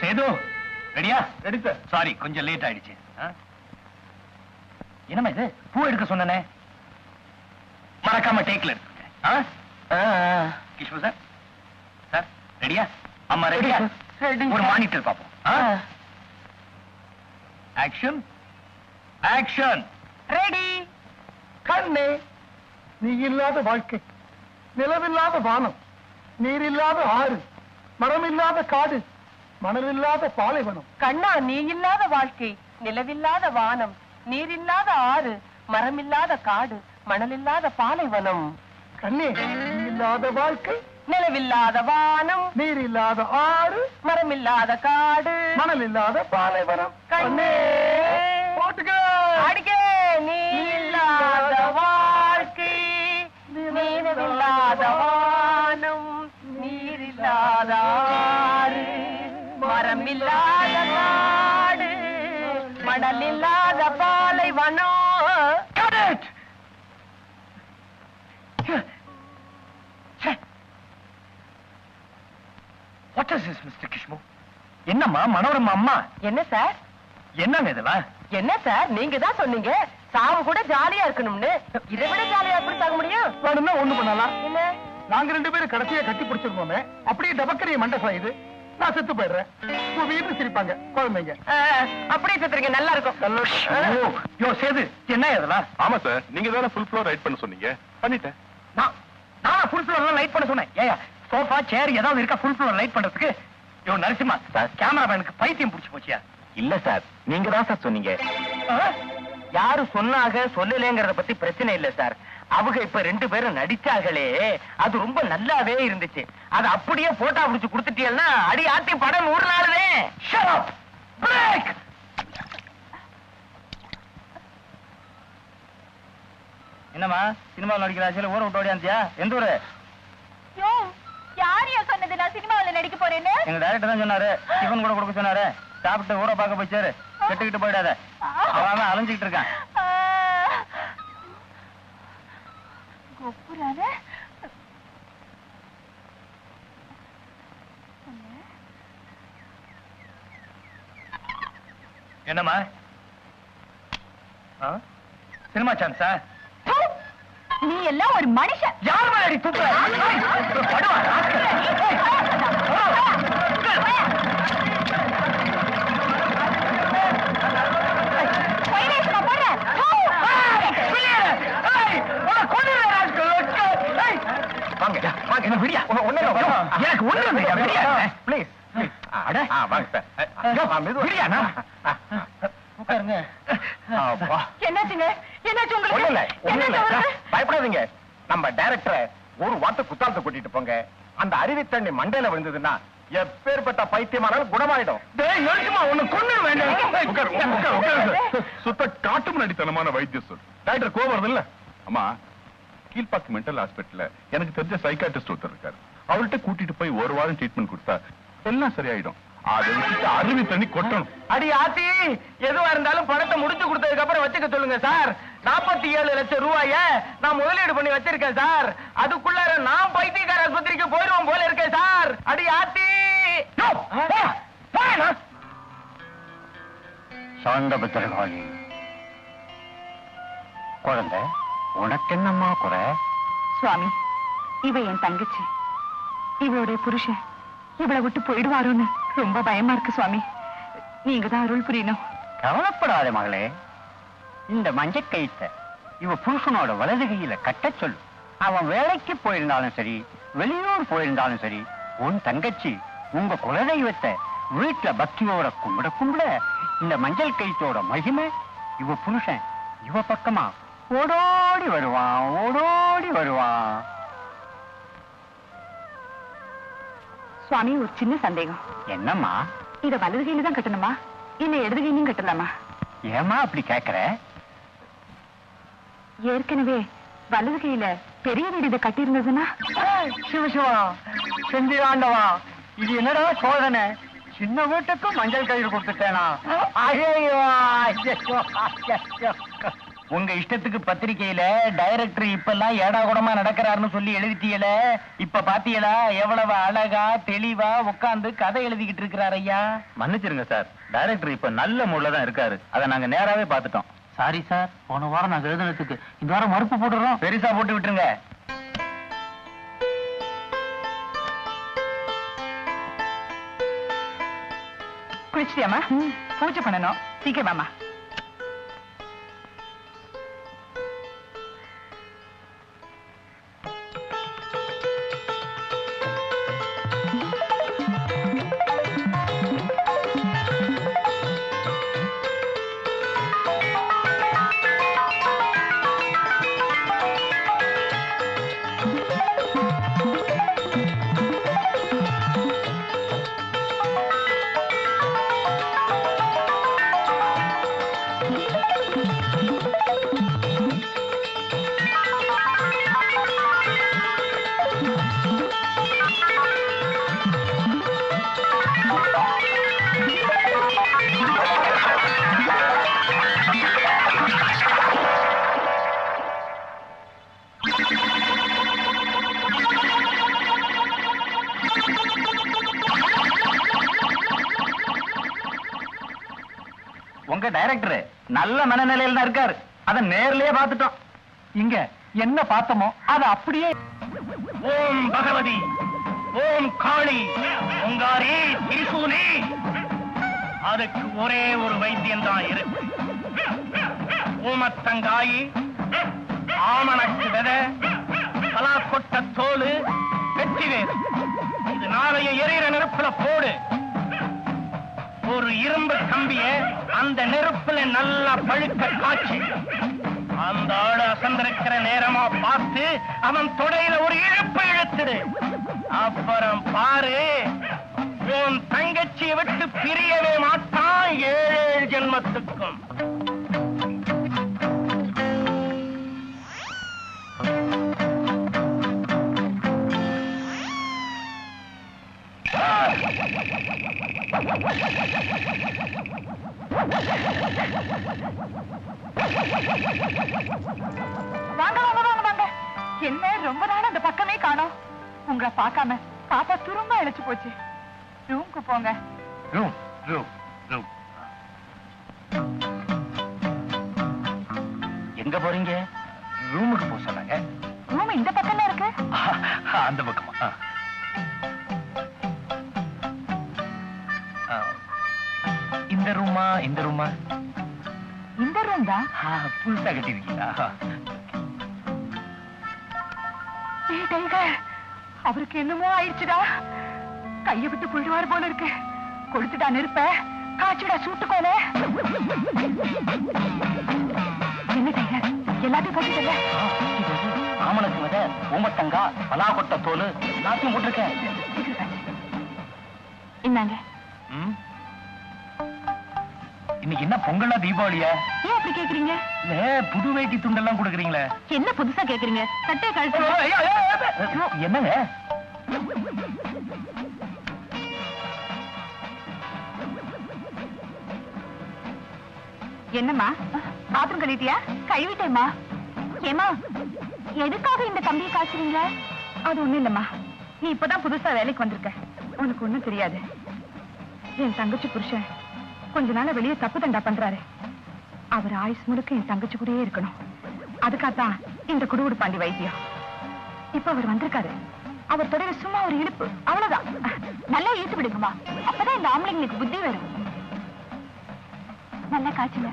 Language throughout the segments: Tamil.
சேது ரெடியா ரெடி சார் சாரி கொஞ்சம் லேட் ஆயிடுச்சு. ஆ? என்னம்மா இது? பூ எடுக்க சொன்னனே. டேக்ல ஆ? கிஷ்மு சார் சார் ரெடியா அம்மா ரெடியா ஒரு மானிட்டர் பார்ப்போம். ஆக்ஷன் ஆக்ஷன் ரெடி கண்ணே நீ இல்லாத வாழ்க்கை. நிலவில்லாத வானம். நீரில்லாத ஆறு. மரமில்லாத காடு. மணலில்லாத பாலைவனம். கண்ணா நீ இல்லாத வாழ்க்கை. நிலவில்லாத வானம். நீரில்லாத ஆறு. மரமில்லாத காடு. மணலில்லாத பாலைவனம். கண்ணே இல்லாத வாழ்க்கை. நிலவில்லாத வானம். நீர் இல்லாத ஆறு மரமில்லாத காடு. மணல் இல்லாத பாலைவனம். கண்ணே. போட்டுக்க. அடிக்க நீ இல்லாத வாழ்க்கை. நீரில்லாத வானம். நீரில்லாத ஆறு. மரமில்லாத காடு. மணலில்லாத பாலைவனம் என்னம்மா மனோரமா அம்மா? என்ன சார்? என்னங்க இதெல்லாம்? என்ன சார்? நீங்க தான் சொன்னீங்க. சாவு கூட ஜாலியா இருக்கணும்னு. இதை விட ஜாலியா எப்படி சாக முடியும்? வேணும்னா ஒண்ணு பண்ணலாம் என்ன? நாங்க ரெண்டு பேரும் கடைசியா கட்டி பிடிச்சிருக்கோமே. அப்படியே டபக்கரிய மண்டை சாயுது நான் செத்து போயிடுறேன். உங்க வீட்டுல சிரிப்பாங்க குழந்தைங்க. அப்படியே செத்துறீங்க நல்லா இருக்கும். யோ சேது என்ன இதெல்லாம்? ஆமா சார் நீங்க தானே ஃபுல் ஃப்ளோர் ரைட் பண்ண சொன்னீங்க. பண்ணிட்டேன். நான் நான் ஃபுல் ஃப்ளோர் லைட் பண்ண சொன்னேன். ஏயா சோஃபா சேர் ஏதாவது இருக்கா ஃபுல் ஃப்ளோர் லைட் பண்றதுக்கு? யோ நரசிம்மா கேமராமேனுக்கு பைத்தியம் பிடிச்சு போச்சியா? இல்ல சார். நீங்க தான் சார் சொன்னீங்க. யாரு சொன்னாக சொல்லலங்கிறத பத்தி பிரச்சனை இல்ல சார். அவங்க இப்ப ரெண்டு பேரும் நடிச்சாங்களே அது ரொம்ப நல்லாவே இருந்துச்சு. அது அப்படியே போட்டோ பிடிச்சு கொடுத்துட்டீங்கன்னா அடி ஆத்தி படம் நூறு நாளுதே பிரேக் என்னம்மா சினிமாவில் நடிக்கிற ஆசையில ஊரை விட்டு ஓடியாந்தியா எந்த ஊரு? யாரையா சொன்னது? நான் சினிமாவுல நடிக்க போறேன்னு? எங்க டைரக்டர் தான் சொன்னாரு. டிஃபன் கூட கொடுக்க சொன்னாரு. சாப்பிட்டு ஊரை பார்க்க போய் சேரு. கெட்டுக்கிட்டு போயிடாத. அவன் அலைஞ்சுக்கிட்டு இருக்கான். என்னம்மா? சினிமா சான்ஸா நீ எல்லாம் ஒரு மனுஷன் யார் விடியா? எனக்கு ஒண்ணு? ப்ளீஸ் அட. வாங்க சார்? உட்காருங்க. என்னாச்சுங்க பயப்படாதீங்க. நம்ம டைரக்டரை ஒரு வார்த்தை குத்தாலத்தை கூட்டிட்டு போங்க. அந்த அருவி தண்ணி மண்டையில விழுந்ததுன்னா எப்பேற்பட்ட பைத்தியமானாலும் குணமாயிடும். சுத்த காட்டு முன்னாடித்தனமான டாக்டர் இல்ல அம்மா கீழ்பாக்கு மென்டல் ஹாஸ்பிட்டல்ல எனக்கு தெரிஞ்ச சைக்காட்டிஸ்ட் ஒருத்தர் இருக்காரு. அவர்கிட்ட கூட்டிட்டு போய் ஒரு வாரம் ட்ரீட்மெண்ட் கொடுத்தா எல்லாம் சரியாயிடும். அதை விட்டுட்டு அருவி தண்ணி கொட்டணும். அடி ஆத்தி எதுவா இருந்தாலும் பணத்தை முடிச்சு கொடுத்ததுக்கு அப்புறம் வச்சுக்க சொல்லுங்க சார். நாற்பத்தி ஏழு லட்சம் ரூபாய நான் முதலீடு பண்ணி வச்சிருக்கேன் சார். அதுக்குள்ளார நான் பைத்தியக்கார ஆஸ்பத்திரிக்கு போயிருவோம் போல இருக்கேன் சார். அடி ஆத்தி. யோ, போடா, போடா. சாந்த பத்திரகாளி. குழந்தை உனக்கு என்னம்மா குறை? சுவாமி இவ என் தங்கச்சி. இவளுடைய புருஷன் இவளை விட்டு போயிடுவாரோன்னு ரொம்ப பயமா இருக்கு சுவாமி. நீங்க தான் அருள் புரியணும். கவலைப்படாத மகளே. இந்த மஞ்ச கயிற்ற இவ புருஷனோட வலது கையில கட்டச் சொல்லு. அவன் வேலைக்கு போயிருந்தாலும் சரி வெளியூர் போயிருந்தாலும் சரி உன் தங்கச்சி உங்க குலதெய்வத்தை வீட்டுல பக்தியோட கும்பிட கும்பிட இந்த மஞ்சள் கயிற்றோட மகிமை இவ புருஷன் இவ பக்கமா ஓடோடி வருவான் ஓடோடி வருவான் சுவாமி ஒரு சின்ன சந்தேகம். என்னம்மா? இத வலது கையில தான் கட்டணுமா? இல்ல இடது கையிலும் கட்டலாமா? ஏமா அப்படி கேக்குற? ஏற்கனவே வலது கையில பெரிய வீடு இதை கட்டி இருந்ததுன்னா சிவசிவா செந்திராண்டவா இது என்னடா சோதனை? சின்ன வீட்டுக்கும் மஞ்சள் கயிறு கொடுத்துட்டேனா. உங்க இஷ்டத்துக்கு பத்திரிக்கையில டைரக்டர் இப்பெல்லாம் ஏடா கூடமா நடக்கிறாருன்னு சொல்லி எழுதிட்டீல இப்ப பாத்தீங்களா? எவ்வளவு அழகா தெளிவா உட்கார்ந்து கதை எழுதிக்கிட்டு இருக்கிறார் ஐயா. மன்னிச்சிருங்க சார். டைரக்டர் இப்ப நல்ல மூட்ல தான் இருக்காரு. அதை நாங்க நேராவே பார்த்துட்டோம். சாரி சார் போன வாரம் நாங்க எழுதுனதுக்கு இந்த வாரம் மறுப்பு போட்டுறோம். பெருசா போட்டு விட்டுருங்க. குளிச்சிட்டியாமா பூஜை பண்ணணும். சீக்கிரமாமா டைரக்டர் நல்ல மனநிலையில தான் இருக்காரு. அத நேர்லயே பார்த்துட்டோம். இங்க என்ன பார்த்தோமோ அது அப்படியே ஓம் பகவதி ஓம் காளி உங்காரி திரிசூலி. அதுக்கு ஒரே ஒரு வைத்தியம் தான் இருக்கு. ஊமத்தங்காயி ஆமணக்கு விதை பலாக்கொட்ட தோலு வெற்றிவேறு இது நாளைய எரியிற நெருப்புல போடு. ஒரு இரும்பு கம்பிய அந்த நெருப்புல நல்லா பழுக்க காட்சி. அந்த ஆடு அசந்திருக்கிற நேரமா பார்த்து அவன் தொடையில ஒரு இழுப்பு இழுத்துடு. அப்புறம் பாரு உன் தங்கச்சியை விட்டு பிரியவே மாட்டான் ஏழு ஏழு ஜென்மத்துக்கும். உங்களை பார்க்காம பாப்பா துரும்ப இழைச்சு போச்சு. ரூம்க்கு போங்க. ரூம் ரூம் ரூம் எங்க போறீங்க? ரூமுக்கு போக சொன்னாங்க. ரூம் இந்த பக்கம்ல இருக்கு. அந்த பக்கமா. இந்த ரூமா இந்த ரூமா இந்த ரூம் தான் புதுசா கட்டிருக்கீங்களா அவருக்கு என்னமோ ஆயிடுச்சுடா. கைய விட்டு புழுவார் போல இருக்கு. கொடுத்துட்டா நெருப்ப. காய்ச்சுடா சூட்டுக்கோல. என்ன டைகர் எல்லாத்தையும் போட்டுட்டல ஆமணக்கு வித ஊமத்தங்கா பலாக்கொட்டை தோல் எல்லாத்தையும் போட்டிருக்கேன். இந்தாங்க. ம்? இன்னைக்கு என்ன பொங்கலா தீபாவளியா? ஏன் அப்படி கேக்குறீங்க? இல்ல புது வேட்டி துண்டெல்லாம் கொடுக்குறீங்களே. என்ன புதுசா கேக்குறீங்க? சட்டை ஐயோ. என்னங்க? என்னம்மா? பாத்ரூம் கழிட்டியா கழுவிட்டேம்மா. ஏமா எதுக்காக இந்த கம்பியை காய்ச்சுறீங்க அது ஒண்ணும் இல்லம்மா. நீ இப்பதான் புதுசா வேலைக்கு வந்திருக்க. உனக்கு ஒண்ணும் தெரியாது. என் தங்கச்சி புருஷன் கொஞ்ச நாள வெளியே தப்பு தண்டா பண்றாரு. அவர் ஆயுஸ் முழுக்க என் தங்கச்சி கூடயே இருக்கணும். அதுக்காகத்தான் இந்த குடுகுடு பாண்டி வைத்தியம். இப்ப அவர் வந்திருக்காரு. அவர் தொடர சும்மா ஒரு இழுப்பு. அவ்வளவுதான். நல்லா இழுத்து விடுங்கம்மா. அப்பதான் இந்த ஆம்பளைங்களுக்கு புத்தி வரும். நல்லா காய்ச்சுங்க.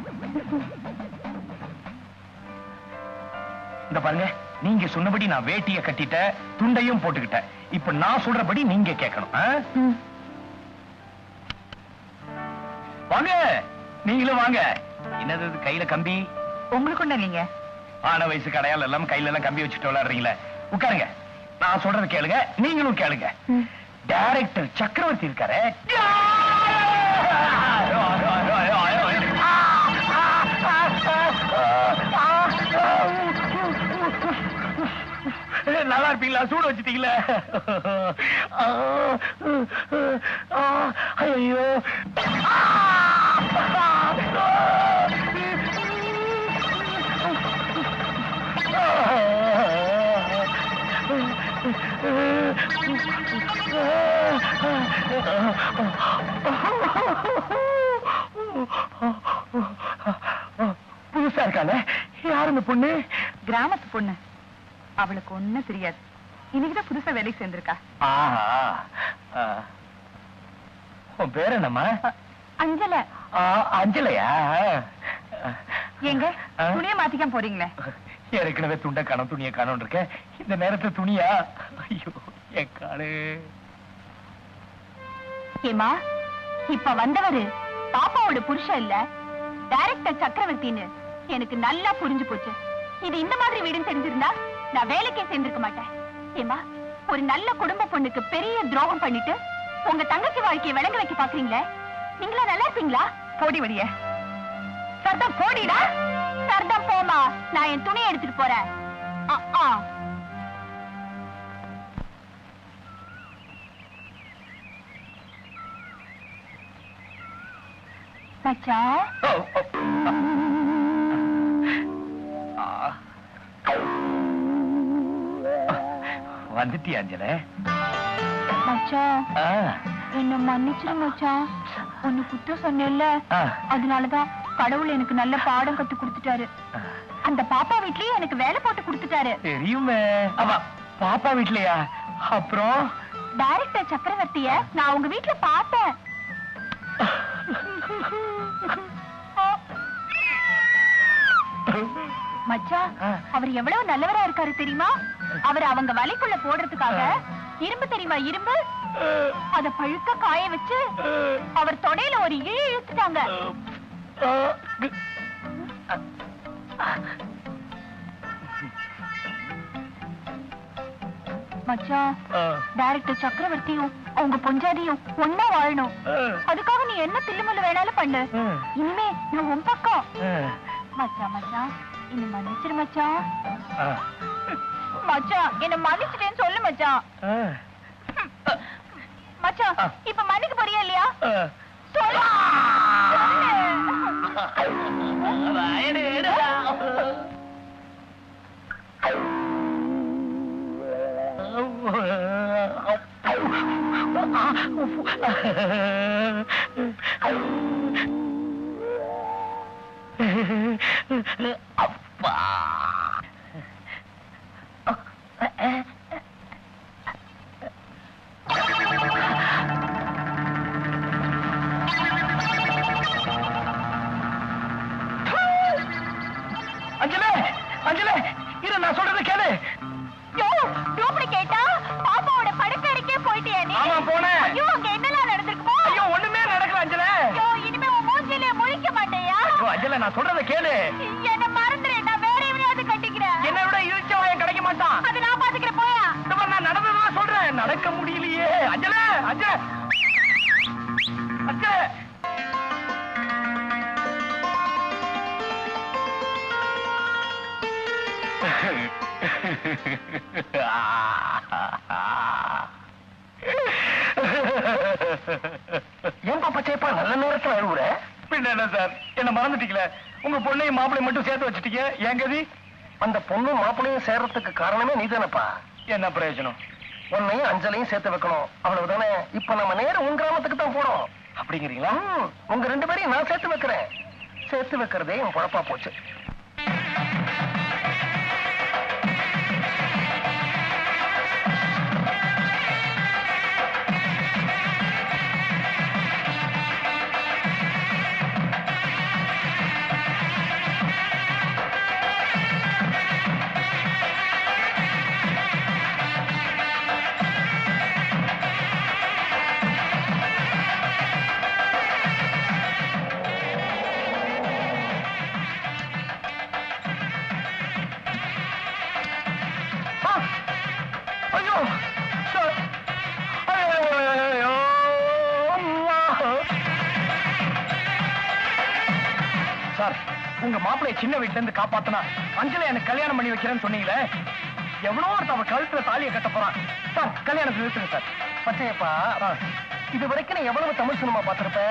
இந்த பாருங்க நீங்க சொன்னபடி நான் வேட்டிய கட்டிட்டேன் துண்டையும் போட்டுக்கிட்டேன். இப்ப நான் சொல்றபடி நீங்க கேட்கணும் நீங்களும் வாங்க என்னது கையில கம்பி உங்களுக்கு ஒண்ணு இல்லைங்க ஆன வயசு கடையால் எல்லாம் கையில எல்லாம் கம்பி வச்சுட்டு விளையாடுறீங்களே உட்காருங்க நான் சொல்றது கேளுங்க நீங்களும் கேளுங்க டைரக்டர் சக்கரவர்த்தி இருக்காரு நல்லா இருப்பீங்களா சூடு வச்சுட்டீங்களே ஐயோ புதுசா இருக்காளே? யார் இந்த பொண்ணு? கிராமத்து பொண்ணு. அவளுக்கு ஒண்ணும் தெரியாது. இன்னைக்குதான் புதுசா வேலைக்கு சேர்ந்திருக்கா. உன் பேர் என்னம்மா? அஞ்சல. அஞ்சலையா? ஏங்க ஆ? துணிய மாத்திக்காம போறீங்களே. ஏற்கனவே துண்டை காணும் துணியை காணும் இருக்க இந்த நேரத்துல துணியா? ஐயோ என் காலு. ஏமா இப்ப வந்தவரு பாப்பாவோட புருஷன் இல்ல டைரக்டர் சக்கரவர்த்தின்னு எனக்கு நல்லா புரிஞ்சு போச்சு. இது இந்த மாதிரி வீடுன்னு தெரிஞ்சிருந்தா நான் வேலைக்கே சேர்ந்திருக்க மாட்டேன். ஏமா ஒரு நல்ல குடும்ப பொண்ணுக்கு பெரிய துரோகம் பண்ணிட்டு உங்க தங்கச்சி வாழ்க்கையை விளங்க வைக்க பாக்குறீங்களே? நீங்களா நல்லா இருப்பீங்களா? போடி வழிய. சர்தம் போடிடா. சர்தம் போமா நான் என் துணியை எடுத்துட்டு போறேன். ஆ. வந்துட்டியா அஞ்சல? மச்சான் ஆ. என்ன மன்னிச்சிரு மச்சான் உன்னை குற்றம் சொன்னேல்ல ஆ. அதனாலதான் கடவுள் எனக்கு நல்ல பாடம் கத்து கொடுத்துட்டாரு. அந்த பாப்பா வீட்லயே எனக்கு வேலை போட்டு கொடுத்துட்டாரு. தெரியுமே. பாப்பா வீட்லயா? அப்புறம்? டைரக்டர் சக்கரவர்த்திய நான் உங்க வீட்ல பார்த்தேன். மச்சான் ஆ. அவர் எவ்வளவு நல்லவரா இருக்காரு தெரியுமா? அவர் அவங்க வலைக்குள்ள போடுறதுக்காக இரும்பு தெரியுமா இரும்பு? அத பழுக்க காய வச்சு அவர் தொடையில ஒரு இழு இழுத்துட்டாங்க. மச்சான். டைரக்டர் சக்கரவர்த்தியும் அவங்க பொஞ்சாதியும் ஒன்னா வாழணும். அதுக்காக நீ என்ன தில்லுமுல்லு வேணாலும் பண்ணு. இனிமே நான் உன் பக்கம் ஆ. மச்சான் மச்சான் என்ன மன்னிச்சிரு மச்சான் ஆ. மச்சான் என்ன மன்னிச்சிட்டேன்னு சொல்லு மச்சான் ஆ. மச்சான். இப்ப மன்னிக்க போறியா இல்லையா. அப்பா. மாப்பிளையும் மட்டும் சேர்த்து வச்சுட்டீங்க என் கதி? அந்த பொண்ணும் மாப்பிளையும் சேர்றதுக்கு காரணமே நீதானப்பா. என்ன பிரயோஜனம்? உன்னையும் அஞ்சலையும் சேர்த்து வைக்கணும். அவ்வளவுதானே? இப்ப நம்ம நேரம் உன் கிராமத்துக்கு தான் போறோம். அப்படிங்கிறீங்களா? உங்க ரெண்டு பேரையும் நான் சேர்த்து வைக்கிறேன். சேர்த்து வைக்கிறதே என் பொழப்பா போச்சு. உங்க மாப்பிளைய சின்ன வீட்டுல இருந்து காப்பாத்தினா அஞ்சலை எனக்கு கல்யாணம் பண்ணி வைக்கிறேன்னு சொன்னீங்களே? எவ்வளவு ஒருத்தன் அவன் கழுத்துல தாலியை கட்ட போறான். சார் கல்யாணத்தை நிறுத்துங்க சார். பச்சையப்பா இது வரைக்கும் நீ எவ்வளவு தமிழ் சினிமா பார்த்திருப்ப?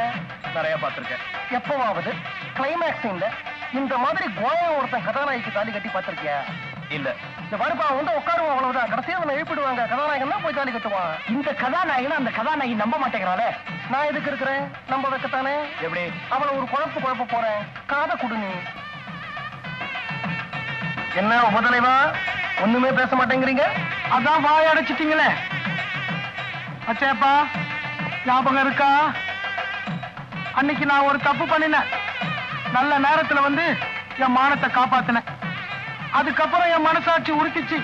நிறைய பார்த்திருக்கேன். எப்பவாவது? கிளைமேக்ஸ் இந்த மாதிரி கோயா ஒருத்தன் கதாநாயகிக்கு தாலி கட்டி பார்த்திருக்கியா? இல்ல. இந்த வருப்பா வந்து உட்காருவோம் அவ்வளவுதான். கடைசியா அவனை எழுப்பிடுவாங்க. கதாநாயகன் போய் தாலி கட்டுவான். இந்த கதாநாயகன் அந்த கதாநாயகி நம்ப மாட்டேங்கிறாளே? நான் எதுக்கு இருக்கிறேன்? நம்ப வைக்கத்தானே எப்படி? அவளை ஒரு குழப்பு குழப்ப போறேன். காத குடு நீ. என்ன உபதலைவா? ஒண்ணுமே பேச மாட்டேங்கிறீங்க? அதான் வாய் அடைச்சிட்டீங்களே. அச்சேப்பா ஞாபகம் இருக்கா? அன்னைக்கு நான் ஒரு தப்பு பண்ணினேன். நல்ல நேரத்துல வந்து என் மானத்தை காப்பாத்தினேன். அதுக்கப்புறம் என் மனசாட்சி உருக்கிச்சு.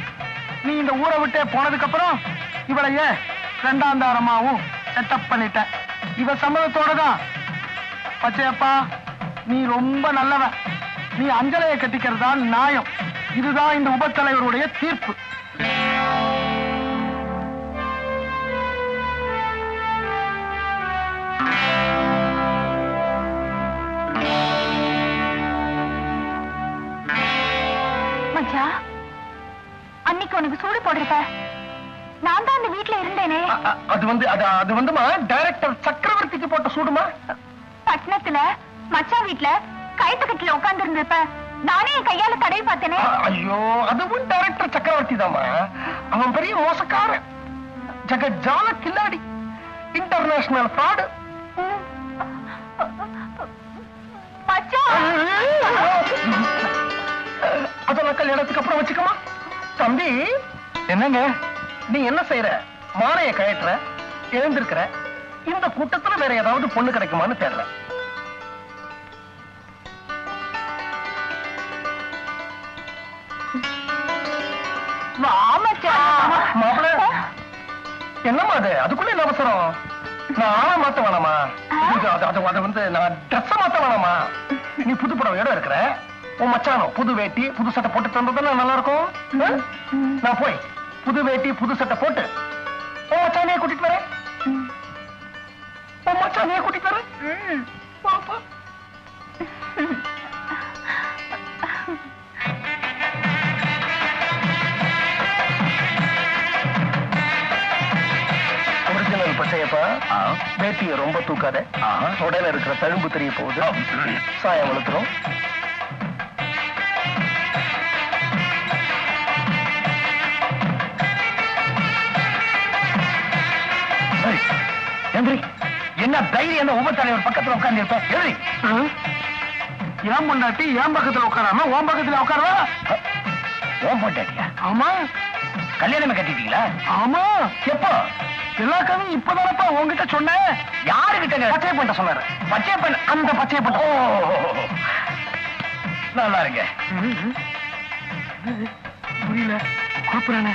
நீ இந்த ஊரை விட்டே போனதுக்கு அப்புறம் இவளையே ரெண்டாம் தாரமாவும் செட்டப் பண்ணிட்டேன் இவ சம்மதத்தோட தான் பச்சையப்பா நீ ரொம்ப நல்லவன் நீ அஞ்சலையை கட்டிக்கிறது தான் நியாயம். இதுதான் இந்த உபத்தலைவருடைய தீர்ப்பு. உனக்கு சூடு போடுறப்ப நான் தான் அந்த வீட்ல இருந்தேனே. அது வந்து அது அது வந்துமா? டைரக்டர் சக்கரவர்த்திக்கு போட்ட சூடுமா? பட்டணத்துல வீட்ல கைத்து கட்டில உட்கார்ந்து இருந்தப்ப நானே என் கையால தடவி பார்த்தேனே. ஐயோ அதுவும் டைரக்டர் சக்கரவர்த்தி தாமா அவன் பெரிய மோசக்காரன். ஜகஜால கில்லாடி. இன்டர்நேஷனல் ஃப்ராடு மச்சான் கல்யாணத்துக்கு அப்புறம் வச்சுக்கமா தம்பி. என்னங்க? நீ என்ன செய்யற மாலைய கழட்டுற எழுந்திருக்கிற? இந்த கூட்டத்துல வேற ஏதாவது பொண்ணு கிடைக்குமான்னு மாப்பிள. என்னம்மா அது? அதுக்குள்ள என்ன அவசரம்? நான் ஆளை மாத்த வேணாமா? அது வந்து நான் ட்ரெஸ் மாத்த வேணாமா? நீ புது புடவையோட இருக்கிற? உன் மச்சானோ புது வேட்டி புது சட்டை போட்டு தந்ததுன்னா நல்லா இருக்கும்? நான் போய் புது வேட்டி புது சட்டை போட்டு உன் மச்சானையே கூட்டிட்டு வரேன். உன் மச்சானையே கூட்டிட்டு வரேன். பாப்பா ஒரிஜினல் பச்சையப்பா. வேட்டியை ரொம்ப தூக்காத. உடையில இருக்கிற தழும்பு தெரிய போகுது. சாயம் வளர்த்துரும். என்ன தைரியம் என்ன உபத்தலைவர் பக்கத்துல உட்கார்ந்து இருப்ப? எதிரி ஏன் பொண்டாட்டி ஏன் பக்கத்துல உட்காராம உன் பக்கத்துல உட்காரவா? ஓம் பொண்டாட்டியா ஆமா. கல்யாணமே கட்டிட்டீங்களா? ஆமா. எப்போ? எல்லா கதையும் இப்பதானப்பா உங்ககிட்ட சொன்னேன் யாருகிட்ட பச்சை பண்ண சொன்னாரு? பச்சை பண்ண அந்த பச்சை பண்ண நல்லா இருங்க. புரியல. குழப்பறானே?